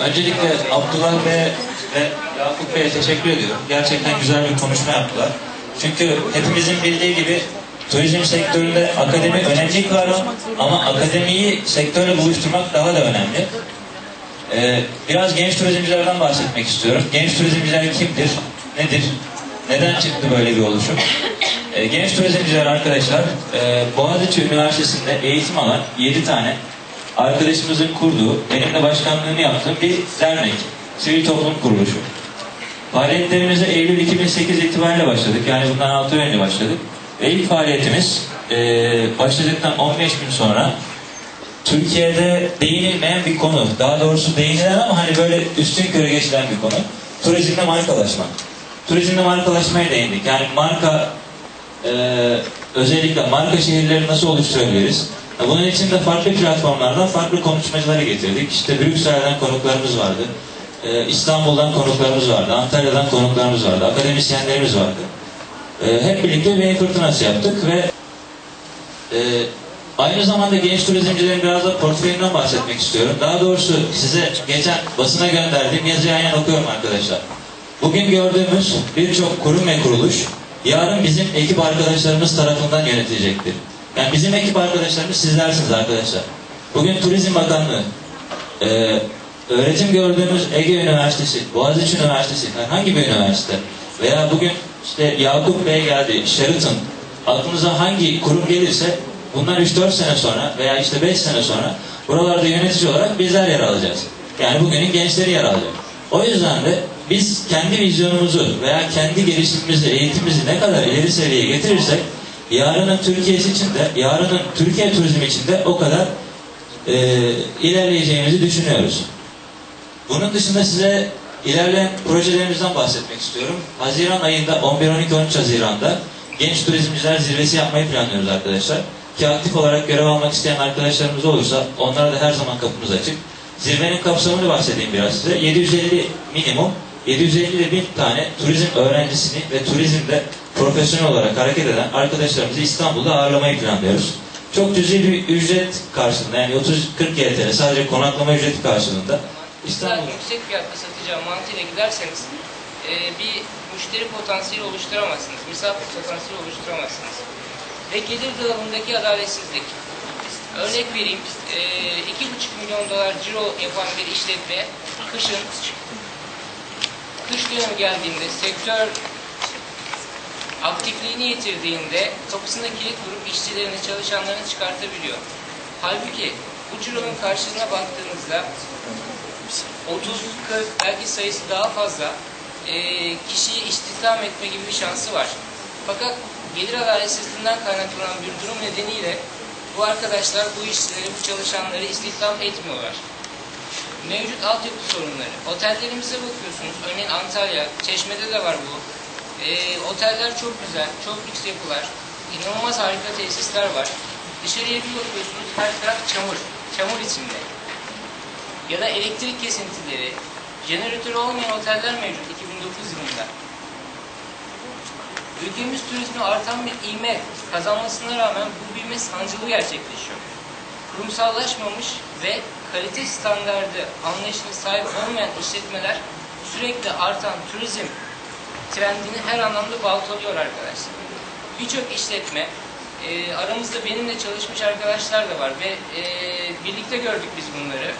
Öncelikle Abdullah Bey ve Yakup Bey'e teşekkür ediyorum. Gerçekten güzel bir konuşma yaptılar. Çünkü hepimizin bildiği gibi turizm sektöründe akademi önemli kavram ama akademiyi sektörle buluşturmak daha da önemli. Ee, biraz genç turizmcilerden bahsetmek istiyorum. Genç turizmciler kimdir? Nedir? Neden çıktı böyle bir oluşum? Ee, genç turizmciler arkadaşlar e, Boğaziçi Üniversitesi'nde eğitim alan 7 tane arkadaşımızın kurduğu, benim de başkanlığını yaptığım bir dernek. Sivil toplum kuruluşu. Faaliyetlerimize Eylül 2008 itibariyle başladık. Yani bundan 6 ay önce başladık. Ve ilk faaliyetimiz e, başladıktan 15 gün sonra Türkiye'de değinilmeyen bir konu. Daha doğrusu değinilen ama hani böyle üstün körü geçilen bir konu. Turizmde markalaşma. Turizmde markalaşmaya değindik. Yani marka e, özellikle marka şehirleri nasıl oluşturabiliriz? Bunun için de farklı platformlardan farklı konuşmacıları getirdik. İşte Brüksel'den konuklarımız vardı. E, İstanbul'dan konuklarımız vardı. Antalya'dan konuklarımız vardı. Akademisyenlerimiz vardı. E, hep birlikte bir fırtınası yaptık ve e, aynı zamanda genç turizmcilerin biraz da portföyünden bahsetmek istiyorum. Daha doğrusu size geçen basına gönderdiğim yazıyı aynen okuyorum arkadaşlar. Bugün gördüğümüz birçok kurum ve kuruluş yarın bizim ekip arkadaşlarımız tarafından yönetilecektir. Yani bizim ekip arkadaşlarımız sizlersiniz arkadaşlar. Bugün Turizm Bakanlığı, e, öğretim gördüğümüz Ege Üniversitesi, Boğaziçi Üniversitesi, herhangi bir üniversite veya bugün işte Yakup Bey geldi, Sheraton, aklınıza hangi kurum gelirse bunlar 3-4 sene sonra veya işte 5 sene sonra buralarda yönetici olarak bizler yer alacağız. Yani bugünün gençleri yer alacak. O yüzden de biz kendi vizyonumuzu veya kendi gelişimimizi, eğitimimizi ne kadar ileri seviyeye getirirsek yarının Türkiye'si için de, yarının Türkiye turizmi için de o kadar e, ilerleyeceğimizi düşünüyoruz. Bunun dışında size ilerleyen projelerimizden bahsetmek istiyorum. Haziran ayında 11-12-13 Haziran'da Genç Turizmciler Zirvesi yapmayı planlıyoruz arkadaşlar. Ki aktif olarak görev almak isteyen arkadaşlarımız olursa onlara da her zaman kapımız açık. Zirvenin kapsamını bahsedeyim biraz size. 750 minimum 750 bin tane turizm öğrencisini ve turizmde profesyonel olarak hareket eden arkadaşlarımızı İstanbul'da ağırlamayı planlıyoruz. Çok cüzi bir ücret karşılığında yani 30-40 YTL sadece konaklama ücreti karşılığında Daha İstanbul'da yüksek fiyatla satacağım mantığıyla giderseniz e, bir müşteri potansiyeli oluşturamazsınız. Misafir potansiyeli oluşturamazsınız. Ve gelir dağılımındaki adaletsizlik. Örnek vereyim. E, 2,5 milyon dolar ciro yapan bir işletme kışın kış dönemi geldiğinde sektör aktifliğini yitirdiğinde kapısına kilit vurup işçilerini, çalışanlarını çıkartabiliyor. Halbuki bu cironun karşılığına baktığınızda 30, 40 belki sayısı daha fazla e, kişiyi istihdam etme gibi bir şansı var. Fakat gelir adaletsizliğinden kaynaklanan bir durum nedeniyle bu arkadaşlar bu işçileri, bu çalışanları istihdam etmiyorlar. Mevcut altyapı sorunları. Otellerimize bakıyorsunuz. Örneğin Antalya, Çeşme'de de var bu. E, oteller çok güzel, çok lüks yapılar. İnanılmaz harika tesisler var. Dışarıya bir bakıyorsunuz her taraf çamur. Çamur içinde ya da elektrik kesintileri, jeneratörü olmayan oteller mevcut 2009 yılında. Ülkemiz turizmi artan bir ivme kazanmasına rağmen bu büyüme sancılı gerçekleşiyor. Kurumsallaşmamış ve kalite standardı anlayışına sahip olmayan işletmeler sürekli artan turizm trendini her anlamda baltalıyor arkadaşlar. Birçok işletme, e, aramızda benimle çalışmış arkadaşlar da var ve e, birlikte gördük biz bunları.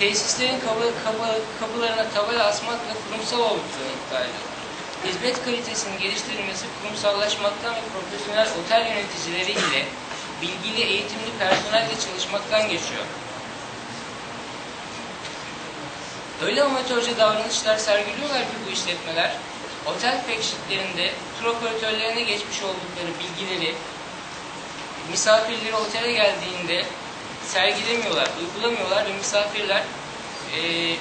tesislerin kapı, kapı, kapılarına tabela asmakla kurumsal olduklarını iddia ediyorlar. Hizmet kalitesinin geliştirilmesi kurumsallaşmaktan ve profesyonel otel yöneticileri ile bilgili eğitimli personelle çalışmaktan geçiyor. Öyle amatörce davranışlar sergiliyorlar ki bu işletmeler, otel pekşitlerinde tur operatörlerine geçmiş oldukları bilgileri, misafirleri otele geldiğinde sergilemiyorlar, uygulamıyorlar ve misafirler eee,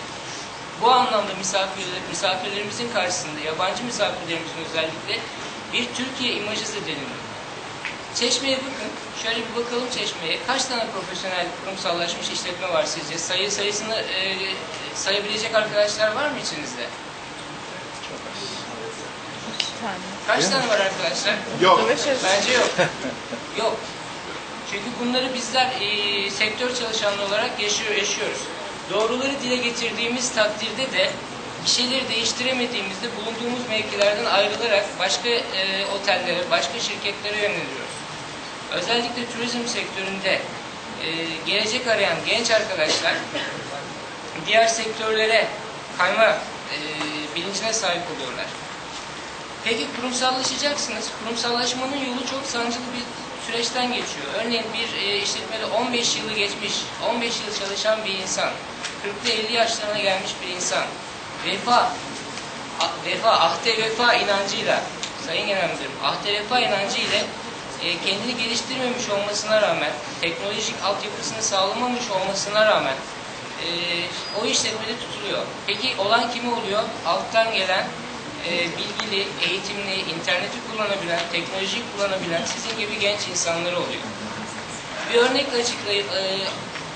bu anlamda misafirler, misafirlerimizin karşısında, yabancı misafirlerimizin özellikle bir Türkiye imajı zedeleniyor. Çeşme'ye bakın, şöyle bir bakalım Çeşme'ye. Kaç tane profesyonel kurumsallaşmış işletme var sizce? Sayı sayısını eee, sayabilecek arkadaşlar var mı içinizde? Kaç tane var arkadaşlar? Yok. Bence yok. Yok. Çünkü bunları bizler e, sektör çalışanları olarak yaşıyor, yaşıyoruz. Doğruları dile getirdiğimiz takdirde de bir şeyleri değiştiremediğimizde bulunduğumuz mevkilerden ayrılarak başka e, otellere, başka şirketlere yöneliyoruz. Özellikle turizm sektöründe e, gelecek arayan genç arkadaşlar diğer sektörlere kayma e, bilincine sahip oluyorlar. Peki kurumsallaşacaksınız. Kurumsallaşmanın yolu çok sancılı bir süreçten geçiyor. Örneğin bir e, işletmede 15 yılı geçmiş, 15 yıl çalışan bir insan, 40'lı 50 yaşlarına gelmiş bir insan, vefa, vefa, ahde vefa inancıyla, Sayın Genel Müdürüm, ahde vefa inancı e, kendini geliştirmemiş olmasına rağmen, teknolojik altyapısını sağlamamış olmasına rağmen e, o işletmede tutuluyor. Peki olan kimi oluyor? Alttan gelen e, bilgili, eğitimli, interneti kullanabilen, teknolojiyi kullanabilen sizin gibi genç insanlar oluyor. Bir örnekle açıklayıp e,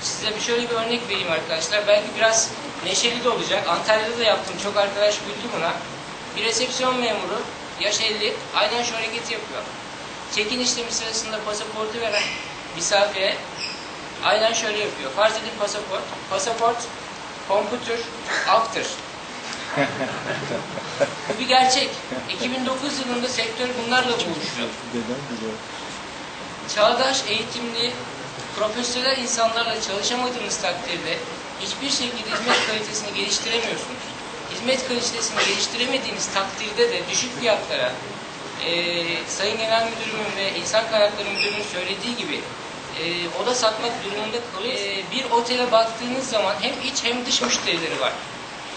size şöyle bir örnek vereyim arkadaşlar. Belki biraz neşeli de olacak. Antalya'da da yaptım. Çok arkadaş güldü buna. Bir resepsiyon memuru, yaş 50, aynen şu hareketi yapıyor. Çekin işlemi sırasında pasaportu veren misafire aynen şöyle yapıyor. Farz edin pasaport. Pasaport, computer, after. Bu bir gerçek. 2009 yılında sektör bunlarla buluştu. Çağdaş, eğitimli, profesyonel insanlarla çalışamadığınız takdirde hiçbir şekilde hizmet kalitesini geliştiremiyorsunuz. Hizmet kalitesini geliştiremediğiniz takdirde de düşük fiyatlara eee, Sayın Genel Müdürümün ve İnsan Kaynakları Müdürümün söylediği gibi eee, oda satmak durumunda kalıyor. Eee, bir otele baktığınız zaman hem iç hem dış müşterileri var.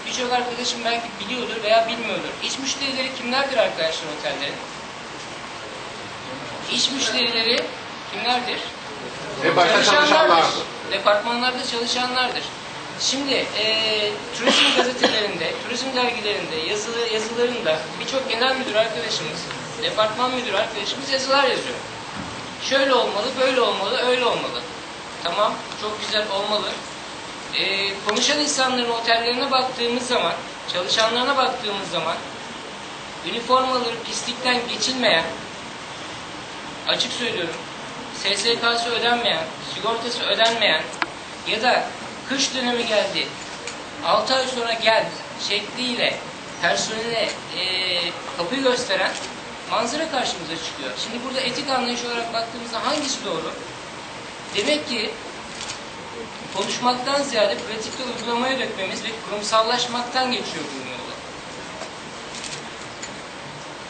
Birçok arkadaşım belki biliyordur veya bilmiyordur. İç müşterileri kimlerdir arkadaşlar otellerin? İş müşterileri kimlerdir? Departmanda çalışanlar. Departmanlarda çalışanlardır. Şimdi eee turizm gazetelerinde, turizm dergilerinde, yazılı, yazılarında birçok genel müdür arkadaşımız, departman müdür arkadaşımız yazılar yazıyor. Şöyle olmalı, böyle olmalı, öyle olmalı. Tamam, çok güzel olmalı. Eee, konuşan insanların otellerine baktığımız zaman, çalışanlarına baktığımız zaman, üniformaları pislikten geçilmeyen, açık söylüyorum, SSK'sı ödenmeyen, sigortası ödenmeyen ya da kış dönemi geldi, 6 ay sonra gel şekliyle personele eee kapıyı gösteren manzara karşımıza çıkıyor. Şimdi burada etik anlayış olarak baktığımızda hangisi doğru? Demek ki konuşmaktan ziyade pratikte uygulamaya dökmemiz ve kurumsallaşmaktan geçiyor bu